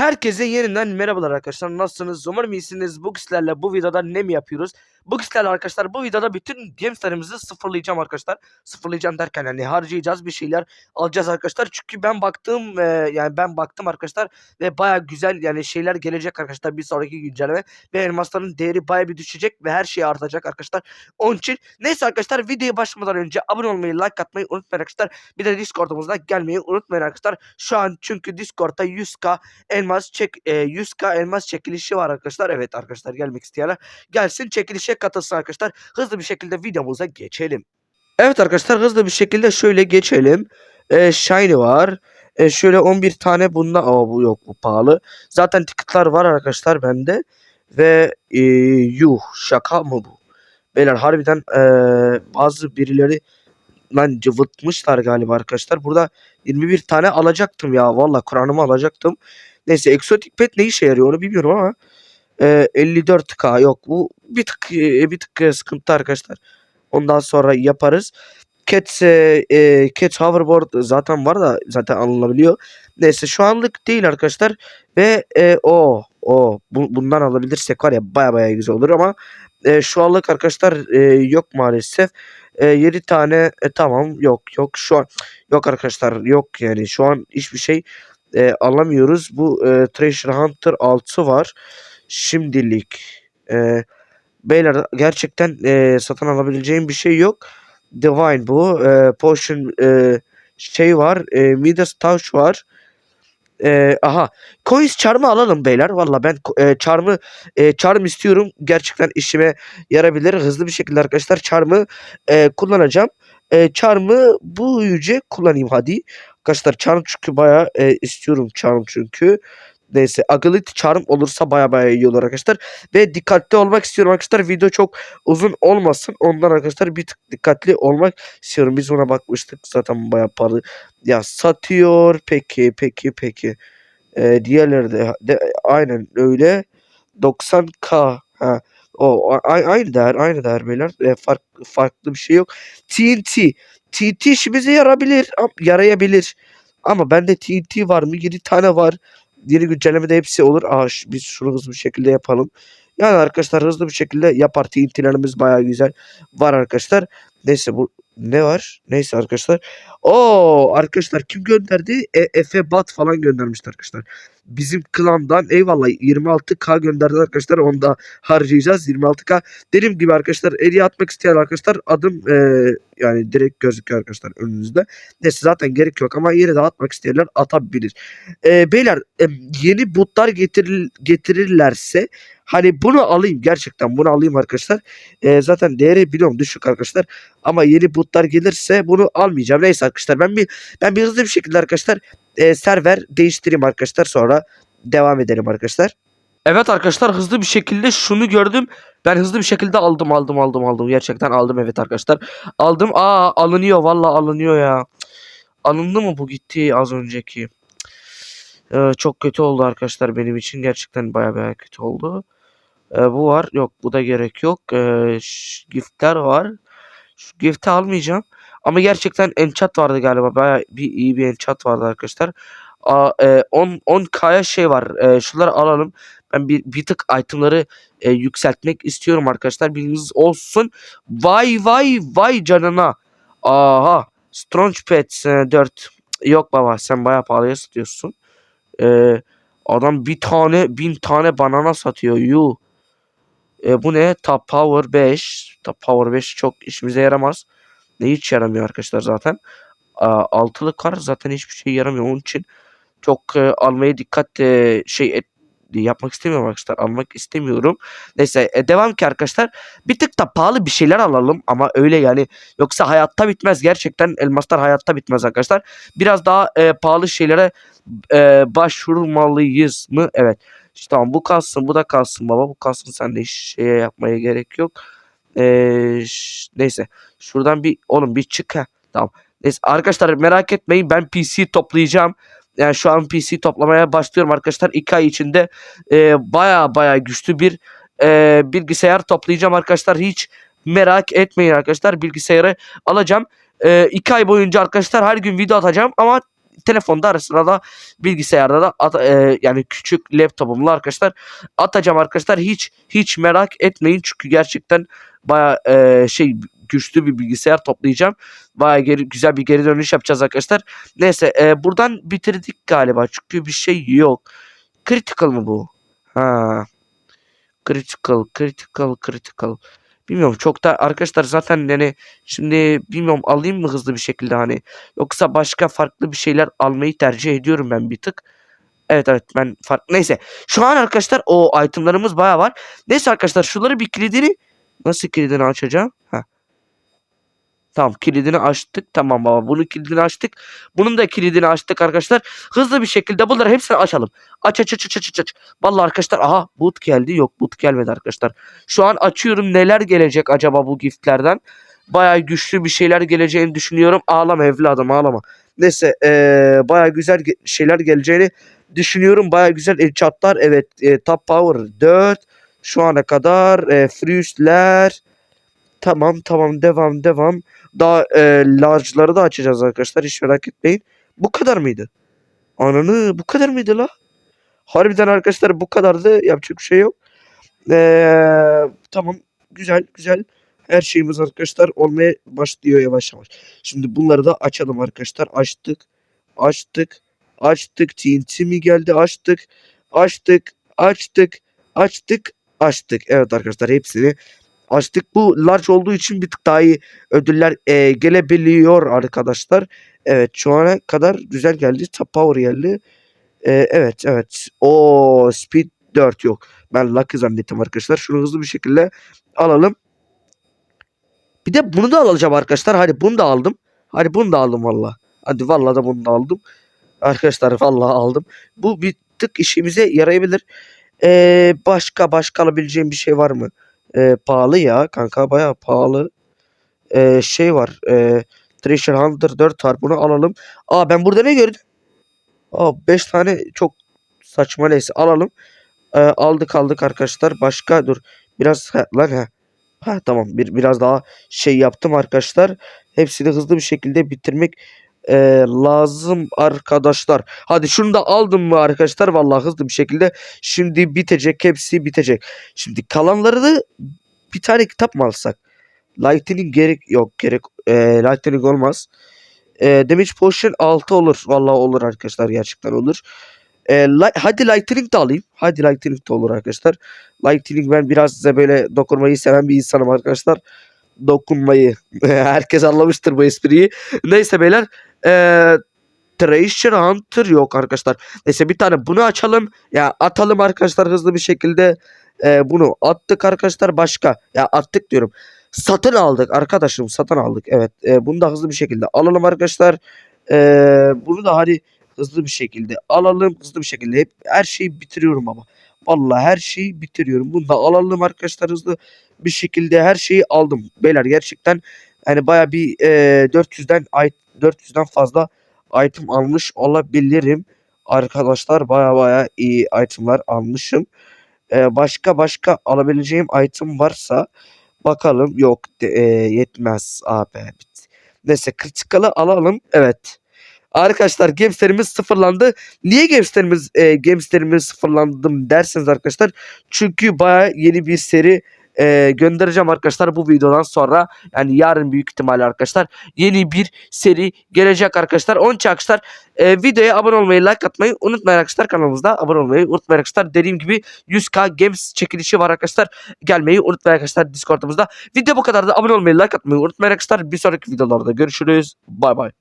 Herkese yeniden merhabalar arkadaşlar. Nasılsınız? Umarım iyisiniz. Bu sizlerle bu videoda ne mi yapıyoruz? Bu sizlerle arkadaşlar bu videoda bütün gemslerimizi sıfırlayacağım arkadaşlar. Sıfırlayacağım derken yani harcayacağız bir şeyler alacağız arkadaşlar. Çünkü ben baktım e, yani ben baktım arkadaşlar ve baya güzel yani şeyler gelecek arkadaşlar bir sonraki güncelleme. Ve elmasların değeri baya bir düşecek ve her şey artacak arkadaşlar. Onun için neyse arkadaşlar videoya başlamadan önce abone olmayı like atmayı unutmayın arkadaşlar. Bir de Discord'umuzda gelmeyi unutmayın arkadaşlar. Şu an çünkü Discord'da 100k elmas çek e, 100k elmas çekilişi var arkadaşlar. Evet arkadaşlar gelmek isteyenler gelsin çekilişe katılsın arkadaşlar. Hızlı bir şekilde videomuza geçelim. Evet arkadaşlar hızlı bir şekilde şöyle geçelim. E, Shiny var. E, şöyle 11 tane bunda Aa, bu yok bu pahalı. Zaten ticketlar var arkadaşlar bende. Ve e, yuh şaka mı bu? Beyler harbiden e, bazı birileri lan cıvıtmışlar galiba arkadaşlar. Burada 21 tane alacaktım ya. Valla Kur'an'ımı alacaktım. Neyse Exotic Pet ne işe yarıyor onu bilmiyorum ama e, 54k yok. Bu bir tık e, bir tık e, sıkıntı arkadaşlar. Ondan sonra yaparız. Cat, e, e, Hoverboard zaten var da zaten alınabiliyor. Neyse şu anlık değil arkadaşlar. Ve e, o o bu, bundan alabilirsek var ya baya baya güzel olur ama e, şu anlık arkadaşlar e, yok maalesef. E, 7 tane e, tamam yok yok şu an yok arkadaşlar yok yani şu an hiçbir şey e, alamıyoruz. Bu e, Treasure Hunter 6 var. Şimdilik e, beyler gerçekten e, satın alabileceğim bir şey yok. Divine bu. E, Potion e, şey var. E, Midas Touch var. E, aha. Coins Charm'ı alalım beyler. Valla ben e, Charm'ı e, Charm istiyorum. Gerçekten işime yarabilir. Hızlı bir şekilde arkadaşlar Charm'ı e, kullanacağım. E, Charm'ı bu yüce kullanayım hadi. Arkadaşlar Charm çünkü bayağı e, istiyorum Charm çünkü. Neyse Agility Charm olursa baya baya iyi olur arkadaşlar. Ve dikkatli olmak istiyorum arkadaşlar. Video çok uzun olmasın. Ondan arkadaşlar bir tık dikkatli olmak istiyorum. Biz ona bakmıştık zaten baya pahalı. Ya satıyor. Peki peki peki. Ee, diğerleri de, de aynen öyle. 90k. Ha. O aynı değer aynı değer beyler. E, fark, farklı bir şey yok. TNT. TNT işimize yarabilir. Yarayabilir. Ama bende TNT var mı? 7 tane var. Yeni güncellemede hepsi olur. Aa, biz şunu hızlı bir şekilde yapalım. Yani arkadaşlar hızlı bir şekilde yapar. TNT'lerimiz baya güzel var arkadaşlar. Neyse bu ne var? Neyse arkadaşlar. Oo arkadaşlar kim gönderdi? E, Efe Bat falan göndermişti arkadaşlar. Bizim klandan eyvallah 26k gönderdi arkadaşlar. Onu da harcayacağız 26k. Dediğim gibi arkadaşlar hediye atmak isteyen arkadaşlar adım e, yani direkt gözüküyor arkadaşlar önünüzde. Neyse zaten gerek yok ama yine de atmak isteyenler atabilir. E, beyler e, yeni botlar getirir, getirirlerse hani bunu alayım gerçekten bunu alayım arkadaşlar. E, zaten değeri biliyorum düşük arkadaşlar. Ama yeni botlar gelirse bunu almayacağım. Neyse arkadaşlar ben bir ben bir hızlı bir şekilde arkadaşlar e, server değiştireyim arkadaşlar sonra devam edelim arkadaşlar. Evet arkadaşlar hızlı bir şekilde şunu gördüm. Ben hızlı bir şekilde aldım aldım aldım aldım. Gerçekten aldım evet arkadaşlar. Aldım. Aa alınıyor valla alınıyor ya. Alındı mı bu gitti az önceki. Ee, çok kötü oldu arkadaşlar benim için. Gerçekten baya baya kötü oldu. Ee, bu var. Yok bu da gerek yok. Ş- giftler var. Şu gift'i almayacağım. Ama gerçekten enchant vardı galiba. Baya bir iyi bir enchant vardı arkadaşlar. Aa, e, 10 10k'ya şey var. E, şunları alalım. Ben bir, bir tık itemları e, yükseltmek istiyorum arkadaşlar. Bilginiz olsun. Vay vay vay canına. Aha. Strange Pets e, 4. Yok baba sen bayağı pahalıya satıyorsun. E, adam bir tane bin tane banana satıyor. Yuh. E, bu ne? Top Power 5. Top Power 5 çok işimize yaramaz. Ne hiç yaramıyor arkadaşlar zaten. Aa, altılı kar zaten hiçbir şey yaramıyor. Onun için çok e, almaya dikkat e, şey et, yapmak istemiyorum arkadaşlar. Almak istemiyorum. Neyse e, devam ki arkadaşlar. Bir tık da pahalı bir şeyler alalım ama öyle yani. Yoksa hayatta bitmez. Gerçekten elmaslar hayatta bitmez arkadaşlar. Biraz daha e, pahalı şeylere e, başvurmalıyız mı? Evet. İşte tamam bu kalsın bu da kalsın baba. Bu kalsın sen de şeye yapmaya gerek yok. Ee, neyse. Şuradan bir oğlum bir çık ha. Tamam. Neyse arkadaşlar merak etmeyin ben PC toplayacağım. Yani şu an PC toplamaya başlıyorum arkadaşlar. 2 ay içinde e, baya baya güçlü bir e, bilgisayar toplayacağım arkadaşlar. Hiç merak etmeyin arkadaşlar. Bilgisayarı alacağım. 2 ay boyunca arkadaşlar her gün video atacağım ama telefonda ara sıra da bilgisayarda da at- e, yani küçük laptopumla arkadaşlar atacağım arkadaşlar. Hiç hiç merak etmeyin çünkü gerçekten baya şey güçlü bir bilgisayar toplayacağım. Baya geri, güzel bir geri dönüş yapacağız arkadaşlar. Neyse e, buradan bitirdik galiba çünkü bir şey yok. Critical mı bu? Ha. Critical, critical, critical. Bilmiyorum çok da arkadaşlar zaten yani şimdi bilmiyorum alayım mı hızlı bir şekilde hani yoksa başka farklı bir şeyler almayı tercih ediyorum ben bir tık. Evet evet ben farklı neyse şu an arkadaşlar o itemlarımız baya var. Neyse arkadaşlar şunları bir kilidini nasıl kilidini açacağım? Ha. Tamam kilidini açtık. Tamam baba bunu kilidini açtık. Bunun da kilidini açtık arkadaşlar. Hızlı bir şekilde bunları hepsini açalım. Aç aç aç aç aç aç. Vallahi arkadaşlar aha boot geldi. Yok boot gelmedi arkadaşlar. Şu an açıyorum neler gelecek acaba bu giftlerden. Bayağı güçlü bir şeyler geleceğini düşünüyorum. Ağlama evladım ağlama. Neyse ee, bayağı güzel şeyler geleceğini düşünüyorum. Bayağı güzel enchantlar. Evet e, top power 4. Şu ana kadar e, Fruse'ler. Tamam tamam devam devam. Daha e, large'ları da açacağız arkadaşlar. Hiç merak etmeyin. Bu kadar mıydı? Ananı bu kadar mıydı la? Harbiden arkadaşlar bu kadardı. Yapacak bir şey yok. Ee, tamam güzel güzel. Her şeyimiz arkadaşlar olmaya başlıyor yavaş yavaş. Şimdi bunları da açalım arkadaşlar. Açtık. Açtık. Açtık. TNT mi geldi? Açtık. Açtık. Açtık. Açtık. Açtık. Evet arkadaşlar hepsini açtık. Bu large olduğu için bir tık daha iyi ödüller e, gelebiliyor arkadaşlar. Evet şu ana kadar güzel geldi. Top power geldi. E, evet evet. O speed 4 yok. Ben lucky zannettim arkadaşlar. Şunu hızlı bir şekilde alalım. Bir de bunu da alacağım arkadaşlar. Hadi bunu da aldım. Hadi bunu da aldım valla. Hadi valla da bunu da aldım. Arkadaşlar valla aldım. Bu bir tık işimize yarayabilir. Ee, başka başka alabileceğim bir şey var mı? Ee, pahalı ya kanka baya pahalı. Ee, şey var. E, Treasure Hunter 4 var. Bunu alalım. Aa ben burada ne gördüm? Aa 5 tane çok saçma neyse alalım. Ee, aldık aldık arkadaşlar. Başka dur. Biraz ha, lan ha. Ha tamam bir biraz daha şey yaptım arkadaşlar. Hepsini hızlı bir şekilde bitirmek e, lazım arkadaşlar. Hadi şunu da aldım mı arkadaşlar? Vallahi hızlı bir şekilde şimdi bitecek. Hepsi bitecek. Şimdi kalanları da bir tane kitap mı alsak? Lightning gerek yok gerek e, Lightning olmaz. E, Damage Potion 6 olur. Vallahi olur arkadaşlar gerçekten olur. E, li- hadi Lightning de alayım. Hadi Lightning de olur arkadaşlar. Lightning ben biraz size böyle dokunmayı seven bir insanım arkadaşlar. Dokunmayı. Herkes anlamıştır bu espriyi. Neyse beyler. Eee Treasure Hunter yok arkadaşlar. Neyse bir tane bunu açalım. Ya atalım arkadaşlar hızlı bir şekilde. Eee, bunu attık arkadaşlar. Başka. Ya attık diyorum. Satın aldık arkadaşım. Satın aldık. Evet. eee, bunu da hızlı bir şekilde alalım arkadaşlar. Eee, bunu da hadi hızlı bir şekilde alalım. Hızlı bir şekilde hep her şeyi bitiriyorum ama. Vallahi her şeyi bitiriyorum. Bunu da alalım arkadaşlar hızlı bir şekilde her şeyi aldım. Beyler gerçekten yani baya bir eee 400'den ay 400'den fazla item almış olabilirim. Arkadaşlar baya baya iyi itemlar almışım. Eee, başka başka alabileceğim item varsa bakalım. Yok de, eee, yetmez abi. Neyse kritikal'ı alalım. Evet. Arkadaşlar gameslerimiz sıfırlandı. Niye gameslerimiz e, gameslerimiz sıfırlandım derseniz arkadaşlar. Çünkü baya yeni bir seri e, göndereceğim arkadaşlar bu videodan sonra. Yani yarın büyük ihtimalle arkadaşlar yeni bir seri gelecek arkadaşlar. Onun için arkadaşlar e, videoya abone olmayı, like atmayı unutmayın arkadaşlar. Kanalımızda abone olmayı unutmayın arkadaşlar. Dediğim gibi 100k games çekilişi var arkadaşlar. Gelmeyi unutmayın arkadaşlar Discord'umuzda. Video bu kadar da abone olmayı, like atmayı unutmayın arkadaşlar. Bir sonraki videolarda görüşürüz. Bay bay.